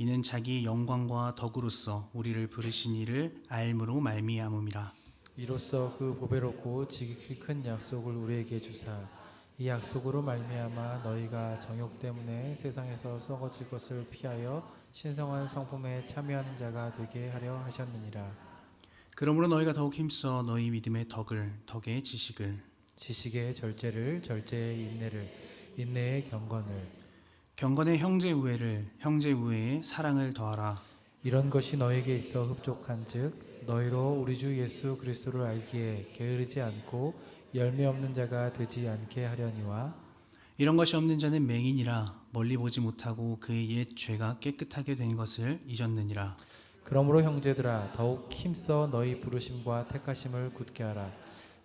이는 자기의 영광과 덕으로서 우리를 부르신 이를 알므로 말미암음이라. 이로써 그 보배롭고 지극히 큰 약속을 우리에게 주사 이 약속으로 말미암아 너희가 정욕 때문에 세상에서 썩어질 것을 피하여 신성한 성품에 참여하는 자가 되게 하려 하셨느니라. 그러므로 너희가 더욱 힘써 너희 믿음의 덕을 덕의 지식을 지식의 절제를 절제의 인내를 인내의 경건을 경건의 형제 우애를 형제 우애의 사랑을 더하라. 이런 것이 너에게 있어 흡족한즉 너희로 우리 주 예수 그리스도를 알기에 게으르지 않고 열매 없는 자가 되지 않게 하려니와 이런 것이 없는 자는 맹인이라 멀리 보지 못하고 그의 옛 죄가 깨끗하게 된 것을 잊었느니라. 그러므로 형제들아 더욱 힘써 너희 부르심과 택하심을 굳게 하라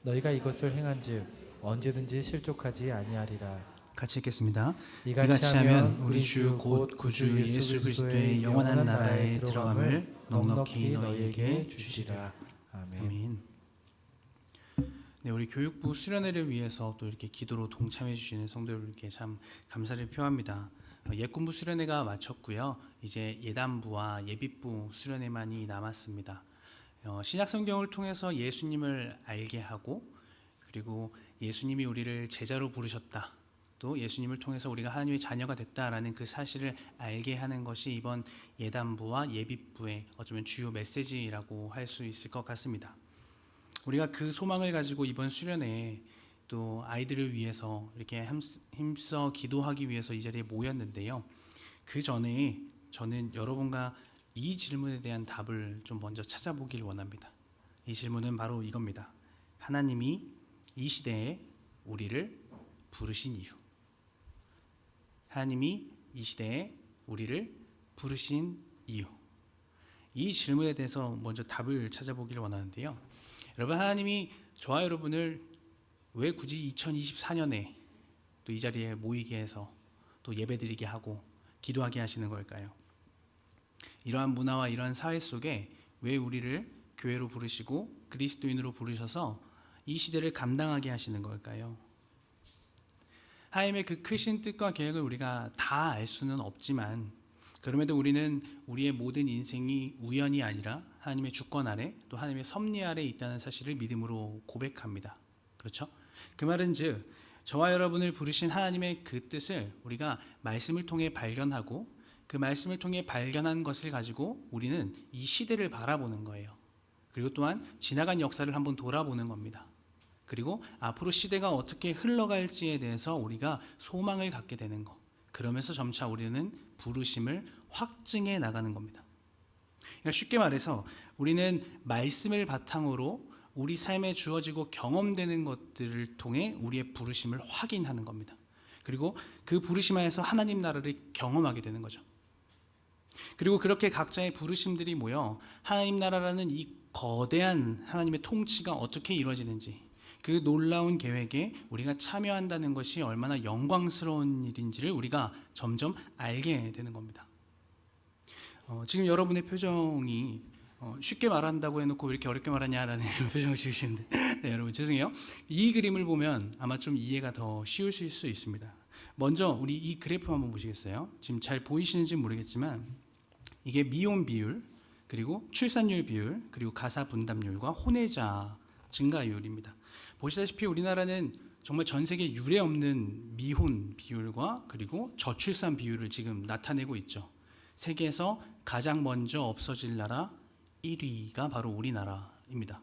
너희가 이것을 행한즉 언제든지 실족하지 아니하리라 같이 읽겠습니다. 이같이 하면 우리 주 곧 구주 예수 그리스도의 영원한 나라에 들어감을 넉넉히 너희에게 주시리라. 아멘. 네, 우리 교육부 수련회를 위해서 또 이렇게 기도로 동참해 주시는 성도들께 참 감사를 표합니다. 어, 예군부 수련회가 마쳤고요. 이제 예단부와 예비부 수련회만이 남았습니다. 어, 신약 성경을 통해서 예수님을 알게 하고 그리고 예수님이 우리를 제자로 부르셨다. 또 예수님을 통해서 우리가 하나님의 자녀가 됐다라는 그 사실을 알게 하는 것이 이번 예단부와 예비부의 어쩌면 주요 메시지라고 할 수 있을 것 같습니다. 우리가 그 소망을 가지고 이번 수련회에 또 아이들을 위해서 이렇게 힘써 기도하기 위해서 이 자리에 모였는데요. 그 전에 저는 여러분과 이 질문에 대한 답을 좀 먼저 찾아보길 원합니다. 이 질문은 바로 이겁니다. 하나님이 이 시대에 우리를 부르신 이유. 하나님이 이 시대에 우리를 부르신 이유. 이 질문에 대해서 먼저 답을 찾아보길 원하는데요. 여러분 하나님이 저와 여러분을 왜 굳이 2024년에 또 이 자리에 모이게 해서 또 예배드리게 하고 기도하게 하시는 걸까요? 이러한 문화와 이러한 사회 속에 왜 우리를 교회로 부르시고 그리스도인으로 부르셔서 이 시대를 감당하게 하시는 걸까요? 하나님의 그 크신 뜻과 계획을 우리가 다 알 수는 없지만 그럼에도 우리는 우리의 모든 인생이 우연이 아니라 하나님의 주권 아래 또 하나님의 섭리 아래 있다는 사실을 믿음으로 고백합니다. 그렇죠? 그 말은 즉 저와 여러분을 부르신 하나님의 그 뜻을 우리가 말씀을 통해 발견하고 그 말씀을 통해 발견한 것을 가지고 우리는 이 시대를 바라보는 거예요. 그리고 또한 지나간 역사를 한번 돌아보는 겁니다. 그리고 앞으로 시대가 어떻게 흘러갈지에 대해서 우리가 소망을 갖게 되는 것. 그러면서 점차 우리는 부르심을 확증해 나가는 겁니다. 그러니까 쉽게 말해서 우리는 말씀을 바탕으로 우리 삶에 주어지고 경험되는 것들을 통해 우리의 부르심을 확인하는 겁니다. 그리고 그 부르심 안에서 하나님 나라를 경험하게 되는 거죠. 그리고 그렇게 각자의 부르심들이 모여 하나님 나라라는 이 거대한 하나님의 통치가 어떻게 이루어지는지 그 놀라운 계획에 우리가 참여한다는 것이 얼마나 영광스러운 일인지를 우리가 점점 알게 되는 겁니다. 어, 지금 여러분의 표정이 어, 쉽게 말한다고 해놓고 왜 이렇게 어렵게 말하냐라는 표정을 지으시는데 네, 여러분 죄송해요. 이 그림을 보면 아마 좀 이해가 더 쉬우실 수 있습니다. 먼저 우리 이 그래프 한번 보시겠어요? 지금 잘 보이시는지 모르겠지만 이게 미혼 비율 그리고 출산율 비율 그리고 가사 분담률과 혼외자 증가율입니다. 보시다시피 우리나라는 정말 전 세계 유례 없는 미혼 비율과 그리고 저출산 비율을 지금 나타내고 있죠. 세계에서 가장 먼저 없어질 나라 1위가 바로 우리나라입니다.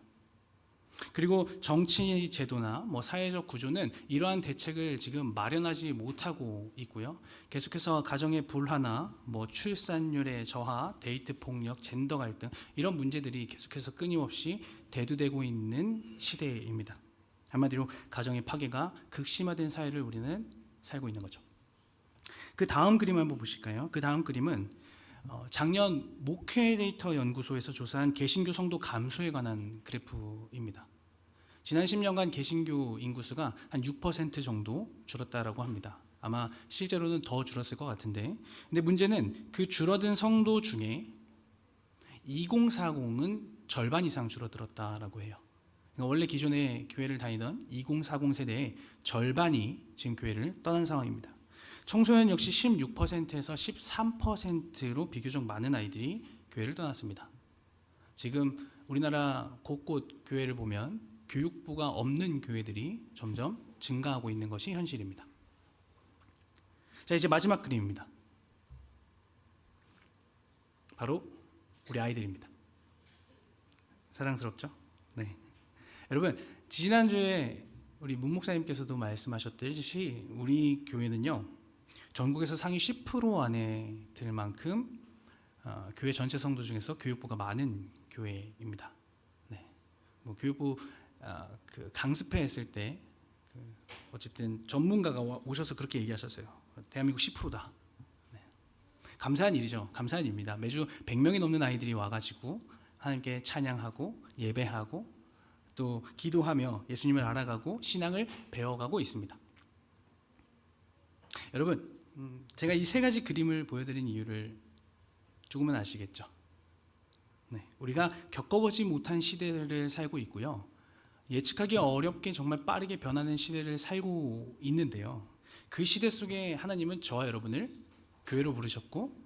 그리고 정치 제도나 뭐 사회적 구조는 이러한 대책을 지금 마련하지 못하고 있고요. 계속해서 가정의 불화나 뭐 출산율의 저하, 데이트 폭력, 젠더 갈등 이런 문제들이 계속해서 끊임없이 대두되고 있는 시대입니다. 한마디로 가정의 파괴가 극심화된 사회를 우리는 살고 있는 거죠. 그 다음 그림 한번 보실까요? 그 다음 그림은 어, 작년 목회 데이터 연구소에서 조사한 개신교 성도 감소에 관한 그래프입니다. 지난 10년간 개신교 인구수가 한 6% 정도 줄었다라고 합니다. 아마 실제로는 더 줄었을 것 같은데, 근데 문제는 그 줄어든 성도 중에 2040은 절반 이상 줄어들었다라고 해요. 그러니까 원래 기존에 교회를 다니던 2040 세대의 절반이 지금 교회를 떠난 상황입니다. 청소년 역시 16%에서 13%로 비교적 많은 아이들이 교회를 떠났습니다. 지금 우리나라 곳곳 교회를 보면 교육부가 없는 교회들이 점점 증가하고 있는 것이 현실입니다. 자, 이제 마지막 그림입니다. 바로 우리 아이들입니다. 사랑스럽죠? 네. 여러분, 지난주에 우리 문 목사님께서도 말씀하셨듯이 우리 교회는요. 전국에서 상위 10% 안에 들 만큼 어, 교회 전체 성도 중에서 교육부가 많은 교회입니다. 네. 뭐 교육부 어, 그 강습회 했을 때 그 어쨌든 전문가가 와- 오셔서 그렇게 얘기하셨어요. 대한민국 10%다. 네. 감사한 일이죠. 감사한 일입니다. 매주 100명이 넘는 아이들이 와가지고 하나님께 찬양하고 예배하고 또 기도하며 예수님을 알아가고 신앙을 배워가고 있습니다. 여러분, 음, 제가 이 세 가지 그림을 보여드린 이유를 조금은 아시겠죠? 네, 우리가 겪어보지 못한 시대를 살고 있고요. 예측하기 어렵게 정말 빠르게 변하는 시대를 살고 있는데요. 그 시대 속에 하나님은 저와 여러분을 교회로 부르셨고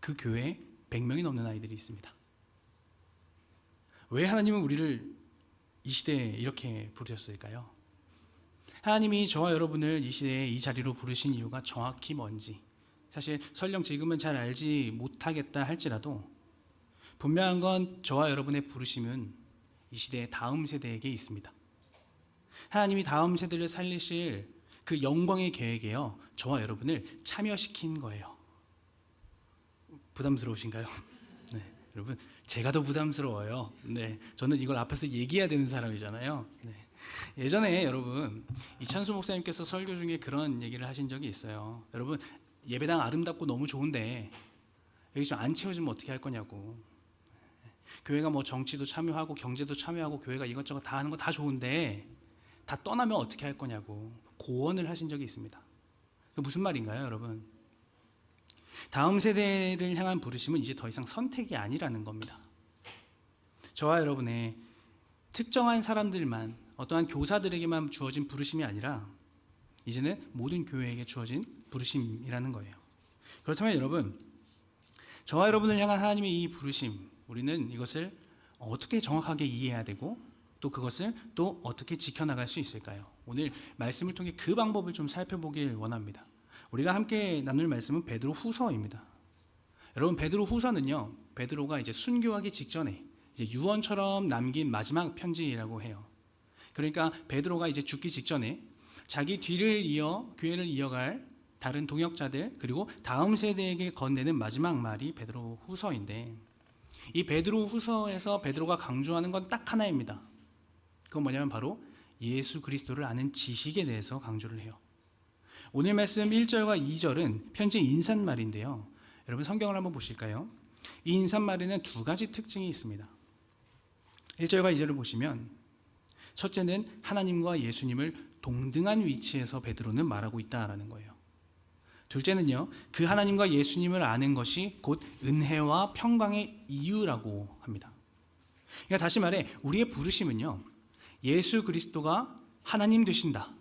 그 교회에 100명이 넘는 아이들이 있습니다. 왜 하나님은 우리를 이 시대에 이렇게 부르셨을까요? 하나님이 저와 여러분을 이 시대에 이 자리로 부르신 이유가 정확히 뭔지 사실 설령 지금은 잘 알지 못하겠다 할지라도 분명한 건 저와 여러분의 부르심은 이 시대의 다음 세대에게 있습니다. 하나님이 다음 세대를 살리실 그 영광의 계획에요. 저와 여러분을 참여시킨 거예요. 부담스러우신가요? 네, 여러분 제가 더 부담스러워요. 네, 저는 이걸 앞에서 얘기해야 되는 사람이잖아요. 네. 예전에 여러분 이찬수 목사님께서 설교 중에 그런 얘기를 하신 적이 있어요. 여러분 예배당 아름답고 너무 좋은데 여기 좀 안 채워지면 어떻게 할 거냐고. 교회가 뭐 정치도 참여하고 경제도 참여하고 교회가 이것저것 다 하는 거 다 좋은데 다 떠나면 어떻게 할 거냐고 고언을 하신 적이 있습니다. 그 무슨 말인가요, 여러분? 다음 세대를 향한 부르심은 이제 더 이상 선택이 아니라는 겁니다. 저와 여러분의 특정한 사람들만 어떠한 교사들에게만 주어진 부르심이 아니라 이제는 모든 교회에게 주어진 부르심이라는 거예요. 그렇다면 여러분, 저와 여러분을 향한 하나님의 이 부르심, 우리는 이것을 어떻게 정확하게 이해해야 되고 또 그것을 또 어떻게 지켜나갈 수 있을까요? 오늘 말씀을 통해 그 방법을 좀 살펴보길 원합니다. 우리가 함께 나눌 말씀은 베드로 후서입니다. 여러분 베드로 후서는요. 베드로가 이제 순교하기 직전에 이제 유언처럼 남긴 마지막 편지라고 해요. 그러니까 베드로가 이제 죽기 직전에 자기 뒤를 이어 교회를 이어갈 다른 동역자들 그리고 다음 세대에게 건네는 마지막 말이 베드로 후서인데 이 베드로 후서에서 베드로가 강조하는 건 딱 하나입니다. 그건 뭐냐면 바로 예수 그리스도를 아는 지식에 대해서 강조를 해요. 오늘 말씀 1절과 2절은 편지 인사말인데요. 여러분 성경을 한번 보실까요? 이 인사말에는 두 가지 특징이 있습니다. 1절과 2절을 보시면 첫째는 하나님과 예수님을 동등한 위치에서 베드로는 말하고 있다라는 거예요. 둘째는요, 그 하나님과 예수님을 아는 것이 곧 은혜와 평강의 이유라고 합니다. 그러니까 다시 말해, 우리의 부르심은요, 예수 그리스도가 하나님 되신다.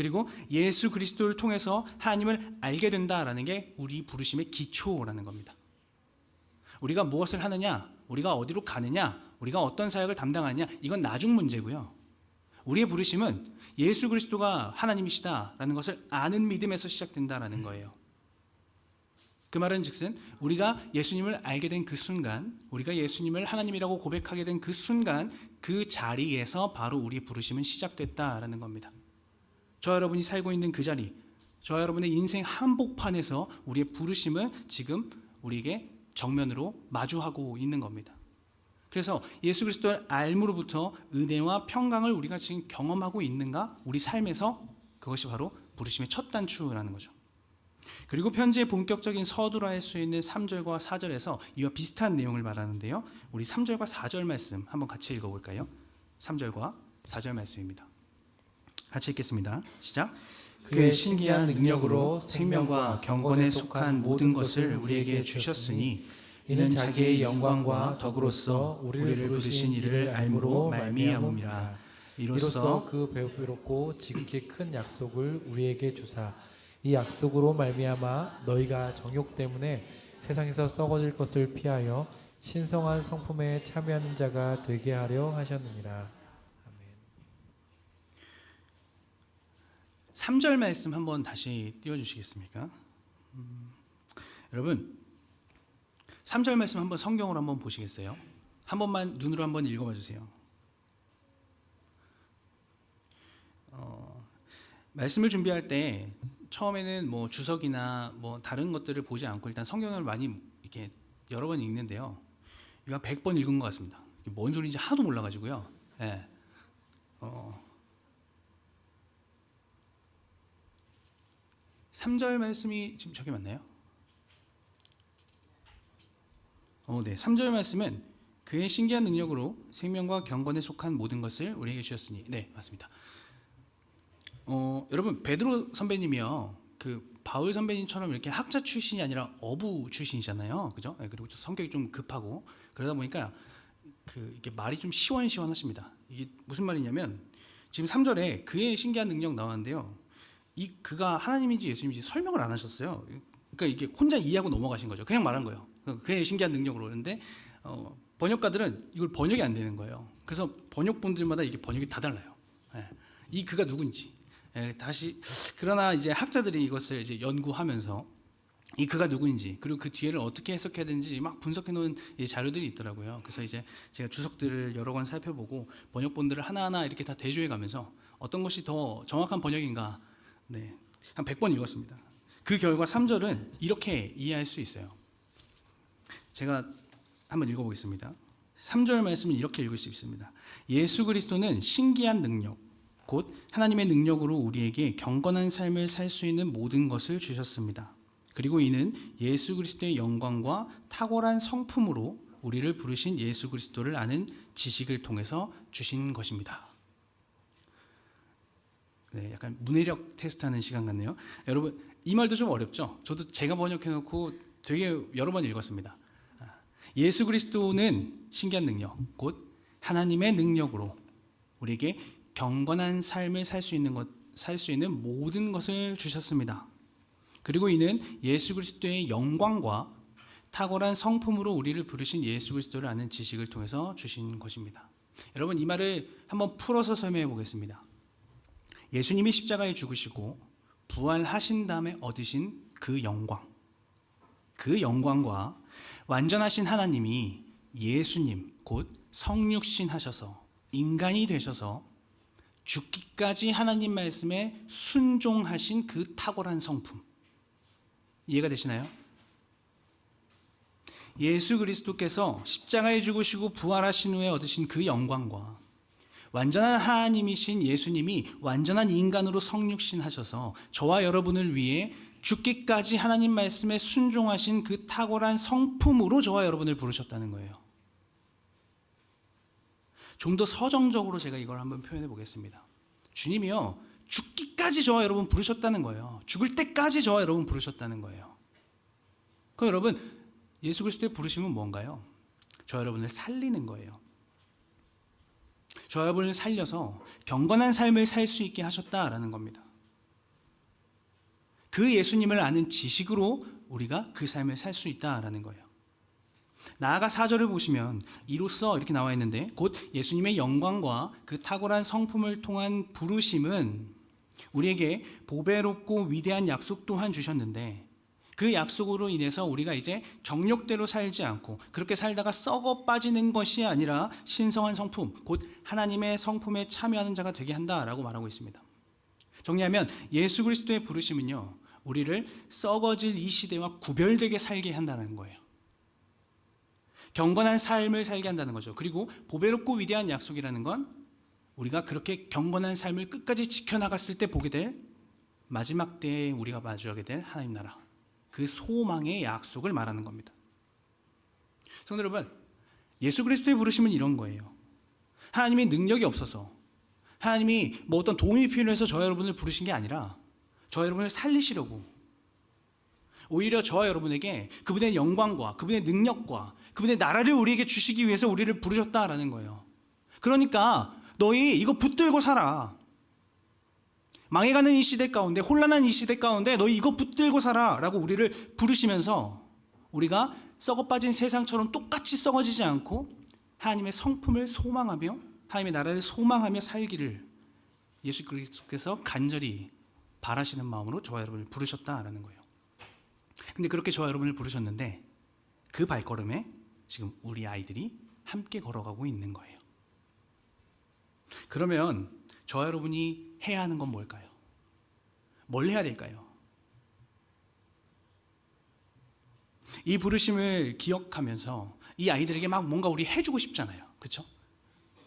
그리고 예수 그리스도를 통해서 하나님을 알게 된다라는 게 우리 부르심의 기초라는 겁니다. 우리가 무엇을 하느냐, 우리가 어디로 가느냐, 우리가 어떤 사역을 담당하느냐, 이건 나중 문제고요. 우리의 부르심은 예수 그리스도가 하나님이시다라는 것을 아는 믿음에서 시작된다라는 거예요. 그 말은 즉슨 우리가 예수님을 알게 된 그 순간, 우리가 예수님을 하나님이라고 고백하게 된 그 순간, 그 자리에서 바로 우리의 부르심은 시작됐다라는 겁니다. 저 여러분이 살고 있는 그 자리, 저 여러분의 인생 한복판에서 우리의 부르심은 지금 우리에게 정면으로 마주하고 있는 겁니다. 그래서 예수 그리스도를 알므로부터 은혜와 평강을 우리가 지금 경험하고 있는가? 우리 삶에서 그것이 바로 부르심의 첫 단추라는 거죠. 그리고 편지의 본격적인 서두라 할 수 있는 3절과 4절에서 이와 비슷한 내용을 말하는데요. 우리 3절과 4절 말씀 한번 같이 읽어 볼까요? 3절과 4절 말씀입니다. 같이 읽겠습니다. 시작. 그의 신기한 능력으로 생명과 경건에 속한 모든 것을 우리에게 주셨으니 이는 자기의 영광과 덕으로서 우리를 부르신 이를 알므로 말미암음이라. 이로써 그 배부롭고 지극히 큰 약속을 우리에게 주사 이 약속으로 말미암아 너희가 정욕 때문에 세상에서 썩어질 것을 피하여 신성한 성품에 참여하는 자가 되게 하려 하셨느니라. 아멘. 3절 말씀 한번 다시 띄워 주시겠습니까? 음, 여러분 3절 말씀 한번 성경으로 한번 보시겠어요? 한 번만 눈으로 한번 읽어 봐 주세요. 어, 말씀을 준비할 때 처음에는 뭐 주석이나 뭐 다른 것들을 보지 않고 일단 성경을 많이 이렇게 여러 번 읽는데요. 이거 한 100번 읽은 것 같습니다. 뭔 소리인지 하도 몰라 가지고요. 예. 어, 3절 말씀이 지금 저게 맞나요? 어, 네. 3절 말씀은 그의 신기한 능력으로 생명과 경건에 속한 모든 것을 우리에게 주셨으니. 네, 맞습니다. 어, 여러분 베드로 선배님이요. 그 바울 선배님처럼 이렇게 학자 출신이 아니라 어부 출신이잖아요. 그죠? 네, 그리고 또 성격이 좀 급하고 그러다 보니까 그 이게 말이 좀 시원시원하십니다. 이게 무슨 말이냐면 지금 3절에 그의 신기한 능력 나왔는데요. 이 그가 하나님인지 예수님인지 설명을 안 하셨어요. 그러니까 이게 혼자 이해하고 넘어가신 거죠. 그냥 말한 거예요. 그의 신기한 능력으로 그러는데 어, 번역가들은 이걸 번역이 안 되는 거예요. 그래서 번역본들마다 이게 번역이 다 달라요. 예. 이 그가 누군지 예, 다시 그러나 이제 학자들이 이것을 이제 연구하면서 이 그가 누구인지 그리고 그 뒤에를 어떻게 해석해야 되는지 막 분석해 놓은 이 자료들이 있더라고요. 그래서 이제 제가 주석들을 여러 권 살펴보고 번역본들을 하나하나 이렇게 다 대조해 가면서 어떤 것이 더 정확한 번역인가 네. 한 100번 읽었습니다. 그 결과 3절은 이렇게 이해할 수 있어요. 제가 한번 읽어 보겠습니다. 3절 말씀을 이렇게 읽을 수 있습니다. 예수 그리스도는 신기한 능력 곧 하나님의 능력으로 우리에게 경건한 삶을 살 수 있는 모든 것을 주셨습니다. 그리고 이는 예수 그리스도의 영광과 탁월한 성품으로 우리를 부르신 예수 그리스도를 아는 지식을 통해서 주신 것입니다. 네, 약간 문해력 테스트하는 시간 같네요. 여러분 이 말도 좀 어렵죠. 저도 제가 번역해놓고 되게 여러 번 읽었습니다. 아, 예수 그리스도는 신기한 능력, 곧 하나님의 능력으로 우리에게 경건한 삶을 살 수 있는 것, 살 수 있는 모든 것을 주셨습니다. 그리고 이는 예수 그리스도의 영광과 탁월한 성품으로 우리를 부르신 예수 그리스도를 아는 지식을 통해서 주신 것입니다. 여러분 이 말을 한번 풀어서 설명해 보겠습니다. 예수님이 십자가에 죽으시고 부활하신 다음에 얻으신 그 영광, 그 영광과 완전하신 하나님이 예수님 곧 성육신 하셔서 인간이 되셔서 죽기까지 하나님 말씀에 순종하신 그 탁월한 성품 이해가 되시나요? 예수 그리스도께서 십자가에 죽으시고 부활하신 후에 얻으신 그 영광과 완전한 하나님이신 예수님이 완전한 인간으로 성육신 하셔서 저와 여러분을 위해 죽기까지 하나님 말씀에 순종하신 그 탁월한 성품으로 저와 여러분을 부르셨다는 거예요. 좀 더 서정적으로 제가 이걸 한번 표현해 보겠습니다. 주님이요, 죽기까지 저와 여러분 부르셨다는 거예요. 죽을 때까지 저와 여러분 부르셨다는 거예요. 그럼 여러분, 예수 그리스도의 부르심은 뭔가요? 저와 여러분을 살리는 거예요. 저와 여러분을 살려서 경건한 삶을 살 수 있게 하셨다라는 겁니다. 그 예수님을 아는 지식으로 우리가 그 삶을 살 수 있다라는 거예요. 나아가 사절을 보시면 이로써 이렇게 나와 있는데 곧 예수님의 영광과 그 탁월한 성품을 통한 부르심은 우리에게 보배롭고 위대한 약속 또한 주셨는데 그 약속으로 인해서 우리가 이제 정욕대로 살지 않고 그렇게 살다가 썩어 빠지는 것이 아니라 신성한 성품, 곧 하나님의 성품에 참여하는 자가 되게 한다라고 말하고 있습니다. 정리하면 예수 그리스도의 부르심은요, 우리를 썩어질 이 시대와 구별되게 살게 한다는 거예요. 경건한 삶을 살게 한다는 거죠. 그리고 보배롭고 위대한 약속이라는 건 우리가 그렇게 경건한 삶을 끝까지 지켜나갔을 때 보게 될 마지막 때에 우리가 마주하게 될 하나님 나라 그 소망의 약속을 말하는 겁니다. 성도 여러분, 예수 그리스도의 부르심은 이런 거예요. 하나님이 능력이 없어서 하나님이 뭐 어떤 도움이 필요해서 저와 여러분을 부르신 게 아니라 저와 여러분을 살리시려고 오히려 저와 여러분에게 그분의 영광과 그분의 능력과 그분의 나라를 우리에게 주시기 위해서 우리를 부르셨다라는 거예요. 그러니까 너희 이거 붙들고 살아. 망해가는 이 시대 가운데 혼란한 이 시대 가운데 너희 이거 붙들고 살아라고 우리를 부르시면서 우리가 썩어 빠진 세상처럼 똑같이 썩어지지 않고 하나님의 성품을 소망하며 하나님의 나라를 소망하며 살기를 예수 그리스도께서 간절히 바라시는 마음으로 저와 여러분을 부르셨다라는 거예요. 근데 그렇게 저와 여러분을 부르셨는데 그 발걸음에 지금 우리 아이들이 함께 걸어가고 있는 거예요. 그러면 저와 여러분이 해야 하는 건 뭘까요? 뭘 해야 될까요? 이 부르심을 기억하면서 이 아이들에게 막 뭔가 우리 해주고 싶잖아요.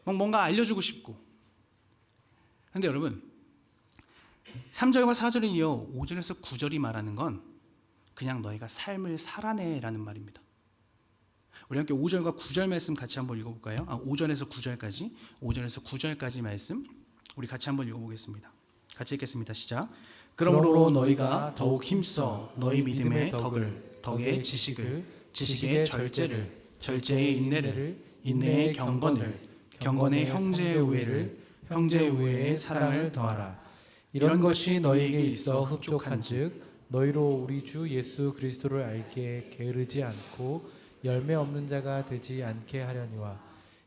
막 뭔가 알려주고 싶고. 근데 여러분 3절과 4절에 이어 5절에서 9절이 말하는 건 그냥 너희가 삶을 살아내라는 말입니다. 우리 함께 5절과 9절 말씀 같이 한번 읽어볼까요? 아, 5절에서 9절까지, 5절에서 9절까지 말씀 우리 같이 한번 읽어보겠습니다. 같이 읽겠습니다. 시작. 그러므로 너희가 더욱 힘써 너희 믿음의 덕을, 덕의 지식을, 지식의 절제를, 절제의 인내를, 인내의 경건을, 경건의 형제의 우애를, 형제의 우애의 사랑을 더하라. 이런 것이 너희에게 있어 흡족한즉 너희로 우리 주 예수 그리스도를 알게 게으르지 않고 열매 없는 자가 되지 않게 하려니와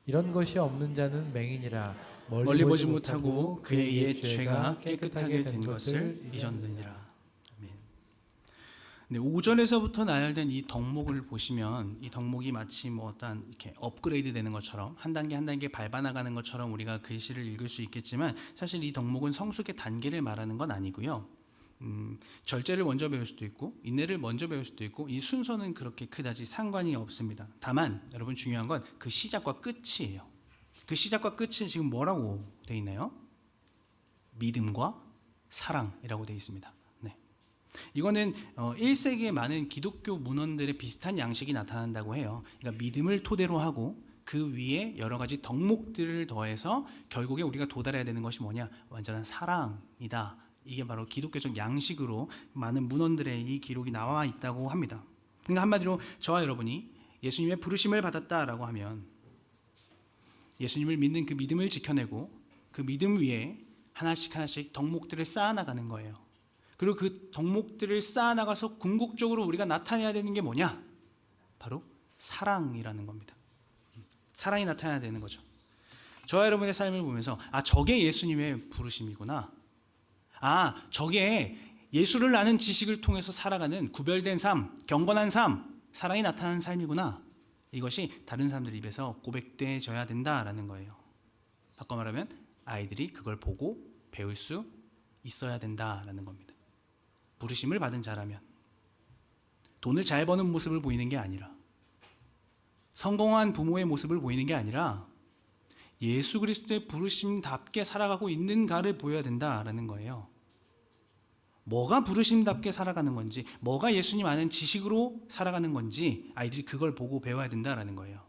이런 것이 없는 자는 맹인이라 멀리 보지 못하고 그의 옛 죄가 깨끗하게 된 것을 잊었느니라. 아멘. 네, 5절에서부터 나열된 이 덕목을 보시면 이 덕목이 마치 뭐 어떤 이렇게 업그레이드 되는 것처럼 한 단계 한 단계 밟아 나가는 것처럼 우리가 글씨를 읽을 수 있겠지만 사실 이 덕목은 성숙의 단계를 말하는 건 아니고요. 음, 절제를 먼저 배울 수도 있고 인내를 먼저 배울 수도 있고 이 순서는 그렇게 그다지 상관이 없습니다. 다만 여러분 중요한 건 그 시작과 끝이에요. 그 시작과 끝이 지금 뭐라고 돼 있나요? 믿음과 사랑이라고 돼 있습니다. 네. 이거는 어, 1세기의 많은 기독교 문헌들의 비슷한 양식이 나타난다고 해요. 그러니까 믿음을 토대로 하고 그 위에 여러 가지 덕목들을 더해서 결국에 우리가 도달해야 되는 것이 뭐냐? 완전한 사랑이다. 이게 바로 기독교적 양식으로 많은 문헌들의 이 기록이 나와 있다고 합니다. 그러니까 한마디로 저와 여러분이 예수님의 부르심을 받았다라고 하면 예수님을 믿는 그 믿음을 지켜내고 그 믿음 위에 하나씩 하나씩 덕목들을 쌓아나가는 거예요. 그리고 그 덕목들을 쌓아나가서 궁극적으로 우리가 나타내야 되는 게 뭐냐? 바로 사랑이라는 겁니다. 사랑이 나타나야 되는 거죠. 저와 여러분의 삶을 보면서 아 저게 예수님의 부르심이구나. 아 저게 예수를 아는 지식을 통해서 살아가는 구별된 삶, 경건한 삶, 사랑이 나타나는 삶이구나. 이것이 다른 사람들 입에서 고백돼져야 된다라는 거예요. 바꿔 말하면 아이들이 그걸 보고 배울 수 있어야 된다라는 겁니다. 부르심을 받은 자라면 돈을 잘 버는 모습을 보이는 게 아니라 성공한 부모의 모습을 보이는 게 아니라 예수 그리스도의 부르심답게 살아가고 있는가를 보여야 된다라는 거예요. 뭐가 부르심답게 살아가는 건지, 뭐가 예수님 아는 지식으로 살아가는 건지 아이들이 그걸 보고 배워야 된다라는 거예요.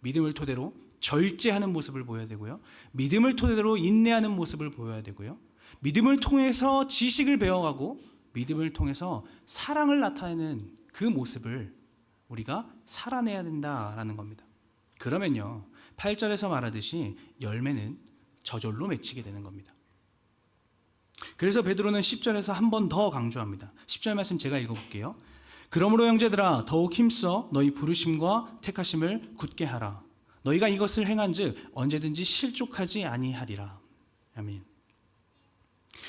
믿음을 토대로 절제하는 모습을 보여야 되고요. 믿음을 토대로 인내하는 모습을 보여야 되고요. 믿음을 통해서 지식을 배워가고 믿음을 통해서 사랑을 나타내는 그 모습을 우리가 살아내야 된다라는 겁니다. 그러면요. 8절에서 말하듯이 열매는 저절로 맺히게 되는 겁니다. 그래서 베드로는 10절에서 한 번 더 강조합니다. 10절 말씀 제가 읽어볼게요. 그러므로 형제들아 더욱 힘써 너희 부르심과 택하심을 굳게 하라. 너희가 이것을 행한즉 언제든지 실족하지 아니하리라. 아멘.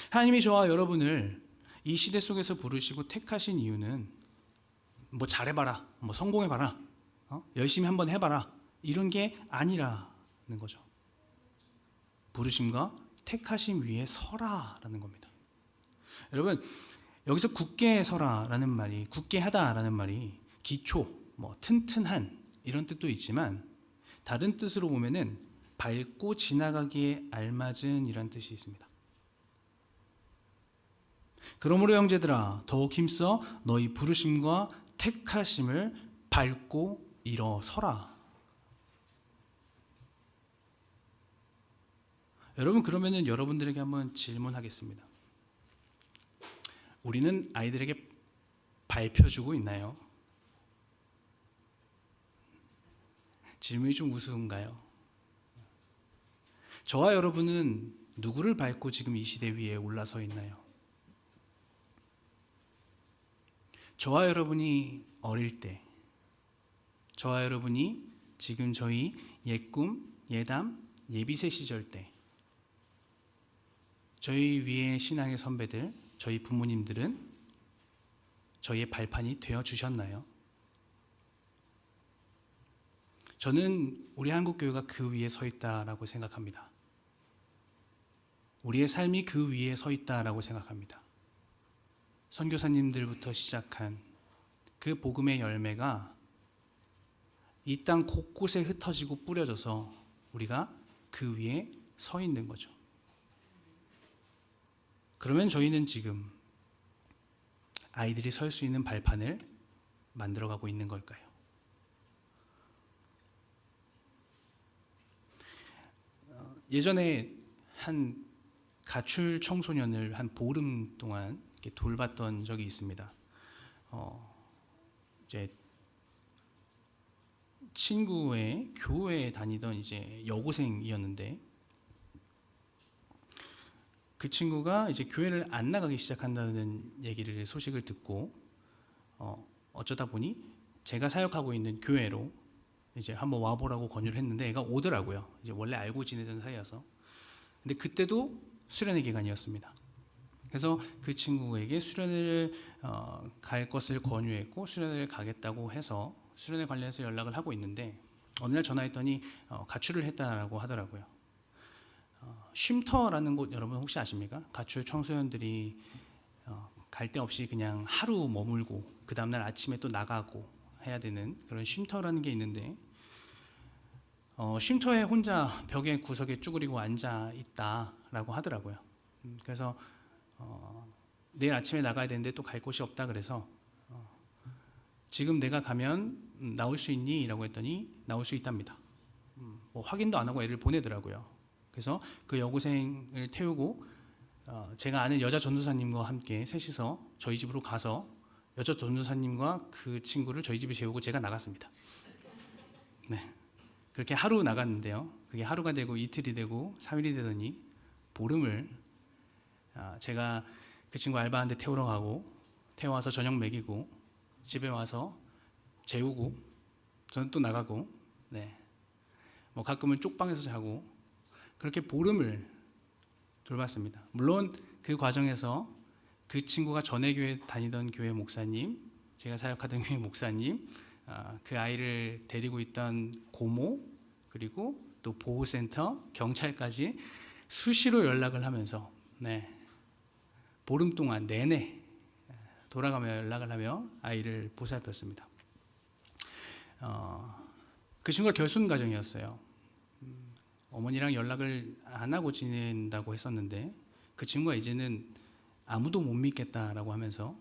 하나님이 저와 여러분을 이 시대 속에서 부르시고 택하신 이유는 뭐 잘해봐라, 뭐 성공해봐라, 어? 열심히 한번 해봐라 이런 게 아니라는 거죠. 부르심과 택하심 위에 서라라는 겁니다. 여러분 여기서 굳게 서라라는 말이 굳게 하다라는 말이 기초, 뭐 튼튼한 이런 뜻도 있지만 다른 뜻으로 보면은 밟고 지나가기에 알맞은 이런 뜻이 있습니다. 그러므로 형제들아 더욱 힘써 너희 부르심과 택하심을 밟고 일어서라. 여러분 그러면은 여러분들에게 한번 질문하겠습니다. 우리는 아이들에게 밟혀주고 있나요? 질문이 좀 우스운가요? 저와 여러분은 누구를 밟고 지금 이 시대 위에 올라서 있나요? 저와 여러분이 어릴 때, 저와 여러분이 지금 저희 옛꿈, 예담, 예비세 시절 때, 저희 위에 신앙의 선배들, 저희 부모님들은 저희의 발판이 되어 주셨나요? 저는 우리 한국 교회가 그 위에 서 있다라고 생각합니다. 우리의 삶이 그 위에 서 있다라고 생각합니다. 선교사님들부터 시작한 그 복음의 열매가 이 땅 곳곳에 흩어지고 뿌려져서 우리가 그 위에 서 있는 거죠. 그러면 저희는 지금 아이들이 설 수 있는 발판을 만들어가고 있는 걸까요? 어, 예전에 한 가출 청소년을 한 보름 동안 돌봤던 적이 있습니다. 어, 이제 친구의 교회에 다니던 이제 여고생이었는데 그 친구가 이제 교회를 안 나가기 시작한다는 얘기를 소식을 듣고 어, 어쩌다 보니 제가 사역하고 있는 교회로 이제 한번 와보라고 권유를 했는데 애가 오더라고요. 이제 원래 알고 지내던 사이여서. 근데 그때도 수련의 기간이었습니다. 그래서 그 친구에게 수련회를 어, 갈 것을 권유했고 수련회를 가겠다고 해서 수련회 관련해서 연락을 하고 있는데 어느 날 전화했더니 어, 가출을 했다라고 하더라고요. 어, 쉼터라는 곳 여러분 혹시 아십니까? 가출 청소년들이 어, 갈데 없이 그냥 하루 머물고 그 다음날 아침에 또 나가고 해야 되는 그런 쉼터라는 게 있는데 어, 쉼터에 혼자 벽에 구석에 쭈그리고 앉아 있다라고 하더라고요. 음, 그래서 어, 내일 아침에 나가야 되는데 또 갈 곳이 없다 그래서 어, 지금 내가 가면 음, 나올 수 있니?라고 했더니 나올 수 있답니다. 음, 뭐 확인도 안 하고 애를 보내더라고요. 그래서 그 여고생을 태우고 어, 제가 아는 여자 전도사님과 함께 셋이서 저희 집으로 가서 여자 전도사님과 그 친구를 저희 집에 재우고 제가 나갔습니다. 네. 그렇게 하루 나갔는데요. 그게 하루가 되고 이틀이 되고 3일이 되더니 보름을 아, 제가 그 친구 알바한테 태우러 가고 태워와서 저녁 먹이고 집에 와서 재우고 저는 또 나가고 네. 뭐 가끔은 쪽방에서 자고 그렇게 보름을 돌봤습니다. 물론 그 과정에서 그 친구가 전에 교회 다니던 교회 목사님, 제가 사역하던 교회 목사님, 아, 그 아이를 데리고 있던 고모 그리고 또 보호센터, 경찰까지 수시로 연락을 하면서 네, 보름 동안 내내 돌아가며 연락을 하며 아이를 보살폈습니다. 어, 그 친구가 결순 과정이었어요. 음, 어머니랑 연락을 안 하고 지낸다고 했었는데 그 친구가 이제는 아무도 못 믿겠다라고 하면서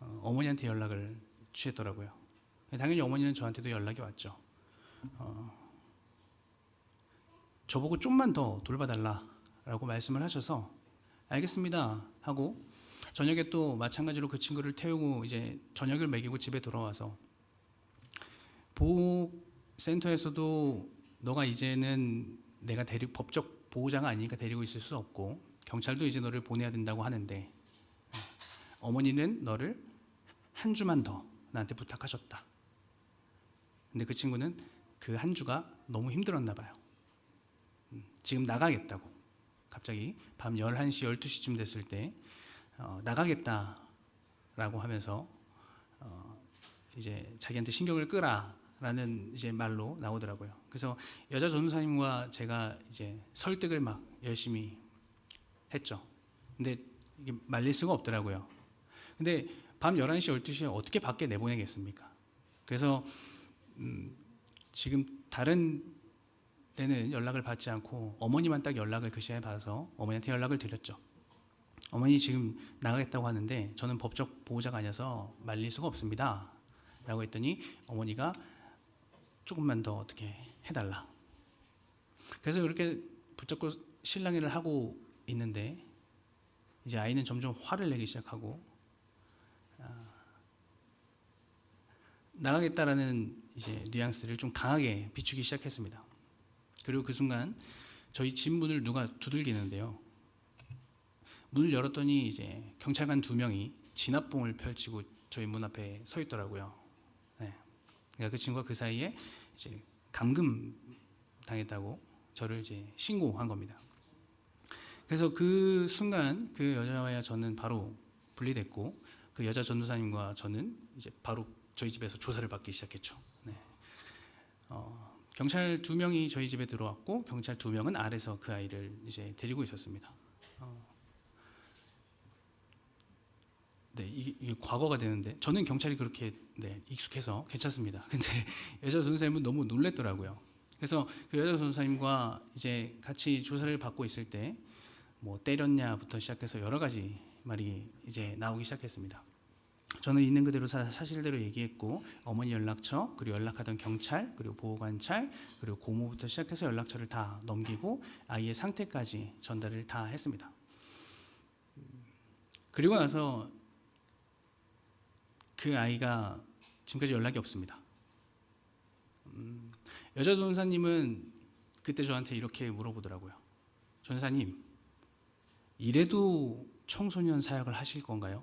어, 어머니한테 연락을 취했더라고요. 당연히 어머니는 저한테도 연락이 왔죠. 어, 저보고 좀만 더 돌봐달라라고 말씀을 하셔서 알겠습니다 하고 저녁에 또 마찬가지로 그 친구를 태우고 이제 저녁을 먹이고 집에 돌아와서 보호센터에서도 너가 이제는 내가 데리 법적 보호자가 아니니까 데리고 있을 수 없고 경찰도 이제 너를 보내야 된다고 하는데 어머니는 너를 한 주만 더 나한테 부탁하셨다. 근데 그 친구는 그 한 주가 너무 힘들었나 봐요. 음, 지금 나가겠다고. 갑자기 밤 11시, 12시쯤 됐을 때 어, 나가겠다라고 하면서 어, 이제 자기한테 신경을 끄라 라는 이제 말로 나오더라고요. 그래서 여자 전도사님과 제가 이제 설득을 막 열심히 했죠. 근데 말릴 수가 없더라고요. 근데 밤 11시, 12시에 어떻게 밖에 내보내겠습니까? 그래서 음, 지금 다른 때는 연락을 받지 않고 어머니만 딱 연락을 그 시간에 받아서 어머니한테 연락을 드렸죠. 어머니 지금 나가겠다고 하는데 저는 법적 보호자가 아니어서 말릴 수가 없습니다. 라고 했더니 어머니가 조금만 더 어떻게 해달라. 그래서 그렇게 붙잡고 실랑이를 하고 있는데 이제 아이는 점점 화를 내기 시작하고 아, 나가겠다라는 이제 뉘앙스를 좀 강하게 비추기 시작했습니다. 그리고 그 순간 저희 집 문을 누가 두들기는데요. 문을 열었더니 이제 경찰관 두 명이 진압봉을 펼치고 저희 문 앞에 서 있더라고요. 네. 그러니까 그 친구가 그 사이에 이제 감금 당했다고 저를 이제 신고한 겁니다. 그래서 그 순간 그 여자와 저는 바로 분리됐고 그 여자 전도사님과 저는 이제 바로 저희 집에서 조사를 받기 시작했죠. 네. 어, 경찰 두 명이 저희 집에 들어왔고 경찰 두 명은 아래서 그 아이를 이제 데리고 있었습니다. 네, 이게, 이게 과거가 되는데 저는 경찰이 그렇게 네, 익숙해서 괜찮습니다. 근데 여자 전도사님은 너무 놀랬더라고요. 그래서 그 여자 전도사님과 이제 같이 조사를 받고 있을 때 뭐 때렸냐부터 시작해서 여러 가지 말이 이제 나오기 시작했습니다. 저는 있는 그대로 사, 사실대로 얘기했고 어머니 연락처 그리고 연락하던 경찰 그리고 보호관찰 그리고 고모부터 시작해서 연락처를 다 넘기고 아이의 상태까지 전달을 다 했습니다. 그리고 나서 그 아이가 지금까지 연락이 없습니다. 음, 여자 전사님은 그때 저한테 이렇게 물어보더라고요. 전사님, 이래도 청소년 사역을 하실 건가요?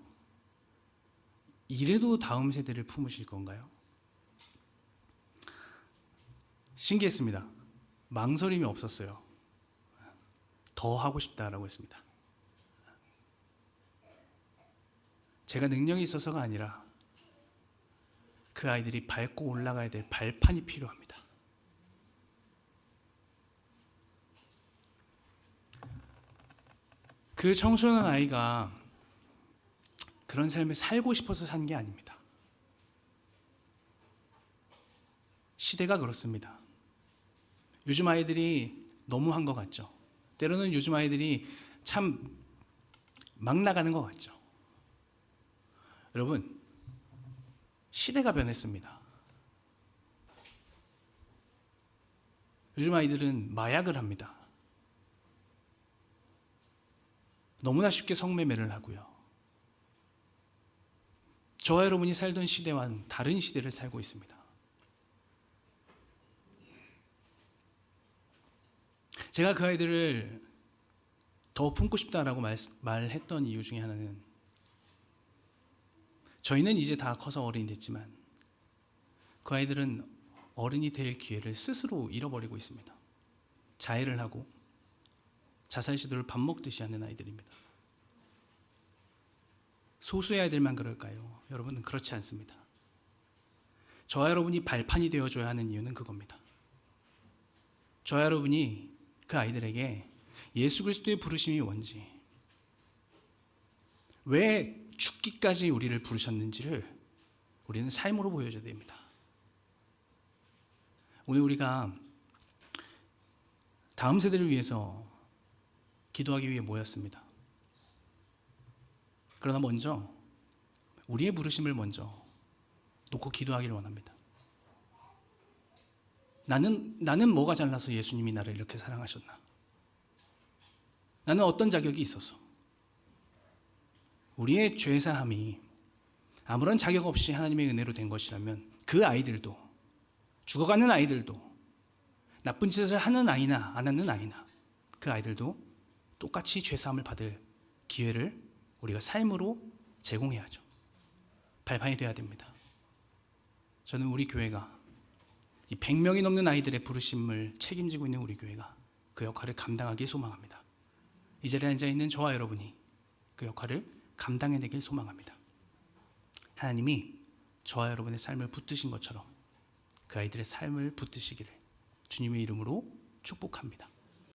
이래도 다음 세대를 품으실 건가요? 신기했습니다. 망설임이 없었어요. 더 하고 싶다라고 했습니다. 제가 능력이 있어서가 아니라 그 아이들이 밟고 올라가야 될 발판이 필요합니다. 그 청소년 아이가 그런 삶을 살고 싶어서 산 게 아닙니다. 시대가 그렇습니다. 요즘 아이들이 너무한 것 같죠. 때로는 요즘 아이들이 참 막 나가는 것 같죠. 여러분, 시대가 변했습니다. 요즘 아이들은 마약을 합니다. 너무나 쉽게 성매매를 하고요. 저와 여러분이 살던 시대와는 다른 시대를 살고 있습니다. 제가 그 아이들을 더 품고 싶다라고 말, 말했던 이유 중에 하나는 저희는 이제 다 커서 어른이 됐지만 그 아이들은 어른이 될 기회를 스스로 잃어버리고 있습니다. 자해를 하고 자살 시도를 밥 먹듯이 하는 아이들입니다. 소수의 아이들만 그럴까요? 여러분은 그렇지 않습니다. 저와 여러분이 발판이 되어줘야 하는 이유는 그겁니다. 저와 여러분이 그 아이들에게 예수 그리스도의 부르심이 뭔지, 왜 죽기까지 우리를 부르셨는지를 우리는 삶으로 보여줘야 됩니다. 오늘 우리가 다음 세대를 위해서 기도하기 위해 모였습니다. 그러나 먼저 우리의 부르심을 먼저 놓고 기도하기를 원합니다. 나는 나는 뭐가 잘나서 예수님이 나를 이렇게 사랑하셨나? 나는 어떤 자격이 있어서? 우리의 죄사함이 아무런 자격 없이 하나님의 은혜로 된 것이라면 그 아이들도 죽어가는 아이들도 나쁜 짓을 하는 아이나 안 하는 아이나 그 아이들도 똑같이 죄사함을 받을 기회를 우리가 삶으로 제공해야죠. 발판이 돼야 됩니다. 저는 우리 교회가 이 100명이 넘는 아이들의 부르심을 책임지고 있는 우리 교회가 그 역할을 감당하기 소망합니다. 이 자리에 앉아 있는 저와 여러분이 그 역할을 감당해내길 소망합니다. 하나님이 저와 여러분의 삶을 붙드신 것처럼 그 아이들의 삶을 붙드시기를 주님의 이름으로 축복합니다.